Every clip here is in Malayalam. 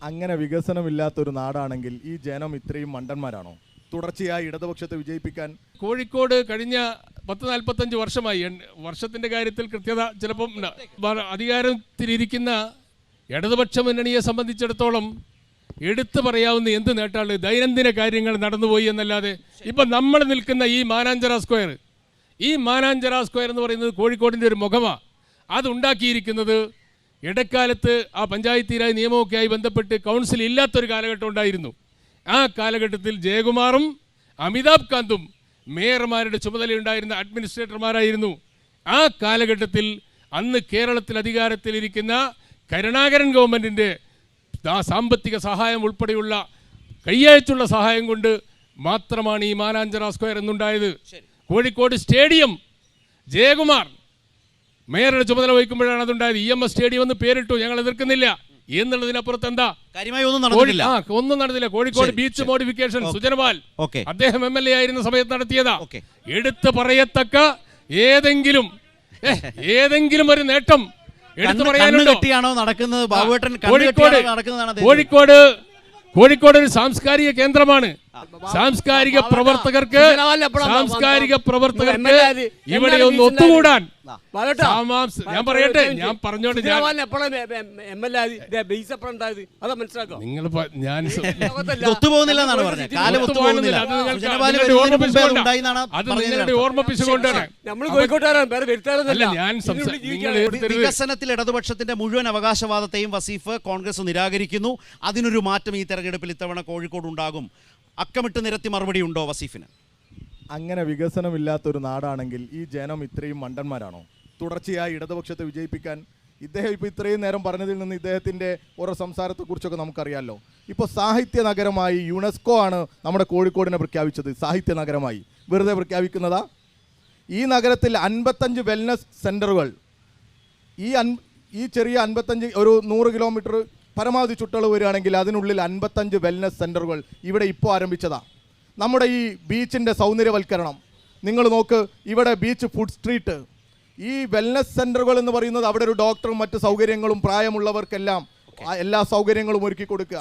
അങ്ങനെ വികസനമില്ലാത്തൊരു നാടാണെങ്കിൽ ഈ ജനം ഇത്രയും മണ്ടന്മാരാണോ? തുടർച്ചയായി ഇടതുപക്ഷത്തെ വിജയിപ്പിക്കാൻ? കോഴിക്കോട് കഴിഞ്ഞ പത്ത് നാൽപ്പത്തഞ്ച് വർഷമായി വർഷത്തിന്റെ കാര്യത്തിൽ കൃത്യത ചിലപ്പം അധികാരത്തിലിരിക്കുന്ന ഇടതുപക്ഷ മുന്നണിയെ സംബന്ധിച്ചിടത്തോളം എടുത്തു പറയാവുന്ന എന്ത് നേട്ടാണ്? ദൈനംദിന കാര്യങ്ങൾ നടന്നുപോയി എന്നല്ലാതെ ഇപ്പം നമ്മൾ നിൽക്കുന്ന ഈ മാനാഞ്ചറ സ്ക്വയർ ഈ മാനാഞ്ചറ സ്ക്വയർ എന്ന് പറയുന്നത് കോഴിക്കോടിന്റെ ഒരു മുഖമാണ് അതുണ്ടാക്കിയിരിക്കുന്നത് ഇടക്കാലത്ത് ആ പഞ്ചായത്ത് നിയമമൊക്കെ ആയി ബന്ധപ്പെട്ട് കൗൺസിൽ ഇല്ലാത്തൊരു കാലഘട്ടം ഉണ്ടായിരുന്നു. ആ കാലഘട്ടത്തിൽ ജയകുമാറും അമിതാഭ് കാന്തും മേയർമാരുടെ ചുമതലയുണ്ടായിരുന്ന അഡ്മിനിസ്ട്രേറ്റർമാരായിരുന്നു. ആ കാലഘട്ടത്തിൽ അന്ന് കേരളത്തിൽ അധികാരത്തിലിരിക്കുന്ന കരുണാകരൻ ഗവൺമെന്റിന്റെ സാമ്പത്തിക സഹായം ഉൾപ്പെടെയുള്ള കയ്യയച്ചുള്ള സഹായം കൊണ്ട് മാത്രമാണ് ഈ മാനാഞ്ചറ സ്ക്വയർ എന്നുണ്ടായത്. കോഴിക്കോട് സ്റ്റേഡിയം ജയകുമാർ മേയറുടെ ചുമതല വഹിക്കുമ്പോഴാണ് അതുണ്ടായത്. ഇ എം എസ് സ്റ്റേഡിയം എന്ന് പേരിട്ടു. ഞങ്ങൾ എതിർക്കുന്നില്ല. എന്നുള്ളതിനപ്പുറത്ത് എന്താ? കാര്യമായി ഒന്നും നടന്നില്ല ഒന്നും നടന്നില്ല. കോഴിക്കോട് ബീച്ച് മോഡിഫിക്കേഷൻ സുജനപാൽ അദ്ദേഹം എം എൽ എ ആയിരുന്ന സമയത്ത് നടത്തിയതാ. എടുത്തു പറയത്തക്ക ഏതെങ്കിലും ഏതെങ്കിലും ഒരു നേട്ടം എടുത്തു പറയാനുണ്ടോ? കെട്ടിയാണോ നടക്കുന്നത്? കോഴിക്കോട് കോഴിക്കോട് കോഴിക്കോട് ഒരു സാംസ്കാരിക കേന്ദ്രമാണ്. സാംസ്കാരിക പ്രവർത്തകർക്ക് സാംസ്കാരിക പ്രവർത്തകർക്ക്? ഇവിടെ ഒന്ന് ഒത്തുകൂടാൻ. ഞാൻ പറയട്ടെ ഞാൻ പറഞ്ഞോണ്ട് നിങ്ങൾ ഞാൻ സ- ഒത്തുപോകുന്നില്ല എന്നാണ് പറഞ്ഞത്. കാലം ഒത്തുപോകുന്നില്ല. അത് നിങ്ങളുടെ. ഓർമ്മിപ്പിച്ചുകൊണ്ടാണ് നമ്മൾ അല്ല ഞാൻ വികസനത്തിൽ ഇടതുപക്ഷത്തിന്റെ മുഴുവൻ അവകാശവാദത്തെയും വസീഫ് കോൺഗ്രസ് നിരാകരിക്കുന്നു. അതിനൊരു മാറ്റം ഈ തെരഞ്ഞെടുപ്പിൽ ഇത്തവണ കോഴിക്കോട് ഉണ്ടാകും. അക്കമിട്ട് നിരത്തി മറുപടി ഉണ്ടോ വസീഫിന്? അങ്ങനെ വികസനമില്ലാത്തൊരു നാടാണെങ്കിൽ ഈ ജനം ഇത്രയും മണ്ടന്മാരാണോ? തുടർച്ചയായി ഇടതുപക്ഷത്തെ വിജയിപ്പിക്കാൻ ഇദ്ദേഹം ഇപ്പോൾ ഇത്രയും നേരം പറഞ്ഞതിൽ നിന്ന് ഇദ്ദേഹത്തിന്റെ ഓരോ സംസാരത്തെക്കുറിച്ചൊക്കെ നമുക്കറിയാമല്ലോ ഇപ്പോൾ സാഹിത്യ നഗരമായി യുനെസ്കോ ആണ് നമ്മുടെ കോഴിക്കോടിനെ പ്രഖ്യാപിച്ചത്. സാഹിത്യ നഗരമായി. വെറുതെ പ്രഖ്യാപിക്കുന്നതാ? ഈ നഗരത്തിൽ അൻപത്തഞ്ച് വെൽനസ് സെന്ററുകൾ ഈ അൻ ഈ ചെറിയ അൻപത്തഞ്ച് ഒരു നൂറ് കിലോമീറ്റർ പരമാവധി ചുറ്റളവ് വരികയാണെങ്കിൽ അതിനുള്ളിൽ അൻപത്തഞ്ച് വെൽനസ് സെന്ററുകൾ ഇവിടെ ഇപ്പോൾ ആരംഭിച്ചതാണ് നമ്മുടെ ഈ ബീച്ചിന്റെ സൗന്ദര്യവൽക്കരണം. നിങ്ങൾ നോക്ക് ഇവിടെ ബീച്ച് ഫുഡ് സ്ട്രീറ്റ് ഈ വെൽനസ് സെന്ററുകൾ എന്ന് പറയുന്നത് അവിടെ ഒരു ഡോക്ടറും മറ്റ് സൗകര്യങ്ങളും പ്രായമുള്ളവർക്കെല്ലാം എല്ലാ സൗകര്യങ്ങളും ഒരുക്കി കൊടുക്കുക.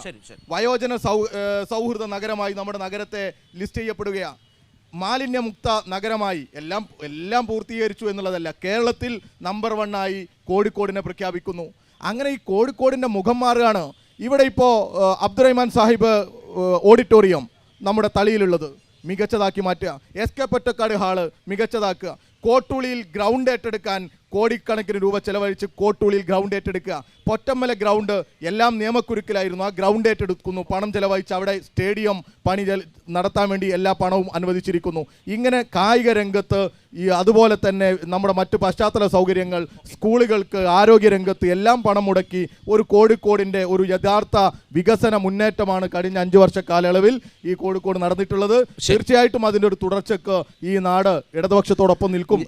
വയോജന സൗ സൗഹൃദ നഗരമായി നമ്മുടെ നഗരത്തെ ലിസ്റ്റ് ചെയ്യപ്പെടുകയാണ് മാലിന്യമുക്ത നഗരമായി എല്ലാം എല്ലാം പൂർത്തീകരിച്ചു എന്നുള്ളതല്ല. കേരളത്തിൽ നമ്പർ വണ്ണായി കോഴിക്കോടിനെ പ്രഖ്യാപിക്കുന്നു. അങ്ങനെ ഈ കോഴിക്കോടിന്റെ മുഖം മാറുകയാണ്. ഇവിടെ ഇപ്പോൾ അബ്ദുറഹ്മാൻ സാഹിബ് ഓഡിറ്റോറിയം നമ്മുടെ തളിയിലുള്ളത്. മികച്ചതാക്കി മാറ്റുക. എസ് കെ പൊറ്റക്കാട് ഹാൾ മികച്ചതാക്കുക. കോട്ടുളിയിൽ ഗ്രൗണ്ട് ഏറ്റെടുക്കാൻ കോടിക്കണക്കിന് രൂപ ചെലവഴിച്ച് കോട്ടൂളിൽ ഗ്രൗണ്ട് ഏറ്റെടുക്കുക. പൊറ്റമ്മല ഗ്രൗണ്ട് എല്ലാം നിയമക്കുരുക്കിലായിരുന്നു. ആ ഗ്രൗണ്ട് ഏറ്റെടുക്കുന്നു. പണം ചെലവഴിച്ച് അവിടെ സ്റ്റേഡിയം പണി നടത്താൻ വേണ്ടി എല്ലാ പണവും അനുവദിച്ചിരിക്കുന്നു. ഇങ്ങനെ കായിക രംഗത്ത് ഈ അതുപോലെ തന്നെ നമ്മുടെ മറ്റ് പശ്ചാത്തല സൗകര്യങ്ങൾ സ്കൂളുകൾക്ക് ആരോഗ്യ രംഗത്ത് എല്ലാം പണം മുടക്കി ഒരു കോഴിക്കോടിന്റെ ഒരു യഥാർത്ഥ വികസന മുന്നേറ്റമാണ് കഴിഞ്ഞ അഞ്ചു വർഷ കാലയളവിൽ ഈ കോഴിക്കോട് നടന്നിട്ടുള്ളത്. തീർച്ചയായിട്ടും അതിന്റെ ഒരു തുടർച്ചയ്ക്ക് ഈ നാട് ഇടതുപക്ഷത്തോടൊപ്പം നിൽക്കും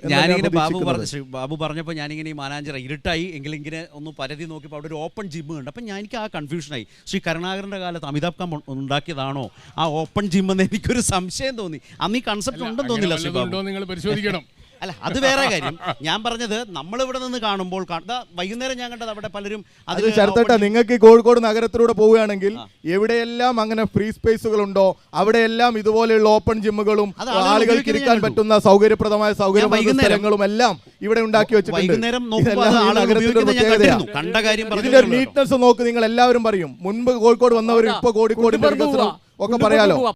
ബാബു പറഞ്ഞു ബാബു പറഞ്ഞപ്പോൾ ഞാനിങ്ങനെ ഈ മാനാഞ്ചിറ ഇരുട്ടായി എങ്കിലിങ്ങനെ ഒന്ന് പരതി നോക്കിയപ്പോൾ അവിടെ ഒരു ഓപ്പൺ ജിമ്മ് ഉണ്ട്. അപ്പം ഞാൻ എനിക്ക് ആ കൺഫ്യൂഷനായി ശ്രീ കരുണാകരന്റെ കാലത്ത് അമിതാഭ് കാം ഉണ്ടാക്കിയതാണോ? ആ ഓപ്പൺ ജിമ്മെന്ന് എനിക്കൊരു സംശയം തോന്നി. അന്ന് ഈ കൺസെപ്റ്റ് ഉണ്ടെന്ന് തോന്നില്ല ശ്രീ നിങ്ങൾ പരിശോധിക്കണം. അല്ല അത് വേറെ കാര്യം. ഞാൻ പറഞ്ഞത് നമ്മളിവിടെ നിന്ന് കാണുമ്പോൾ വൈകുന്നേരം ഞാൻ കണ്ടത് അവിടെ പലരും അത് അതിൽ ചേർത്തേട്ടാ നിങ്ങൾക്ക് കോഴിക്കോട് നഗരത്തിലൂടെ പോവുകയാണെങ്കിൽ എവിടെയെല്ലാം അങ്ങനെ ഫ്രീ സ്പേസുകൾ ഉണ്ടോ അവിടെയെല്ലാം ഇതുപോലെയുള്ള ഓപ്പൺ ജിമ്മുകളും ആളുകൾക്ക് ഇരിക്കാൻ പറ്റുന്ന സൗകര്യപ്രദമായ സൗകര്യങ്ങളും എല്ലാം ഇവിടെ ഉണ്ടാക്കി വെച്ചിട്ടുണ്ട്. ഒരു നോക്ക് നിങ്ങൾ എല്ലാവരും പറയും. മുൻപ് കോഴിക്കോട് വന്നവരും ഇപ്പൊ കോഴിക്കോട് ഒക്കെ പറയാലോ.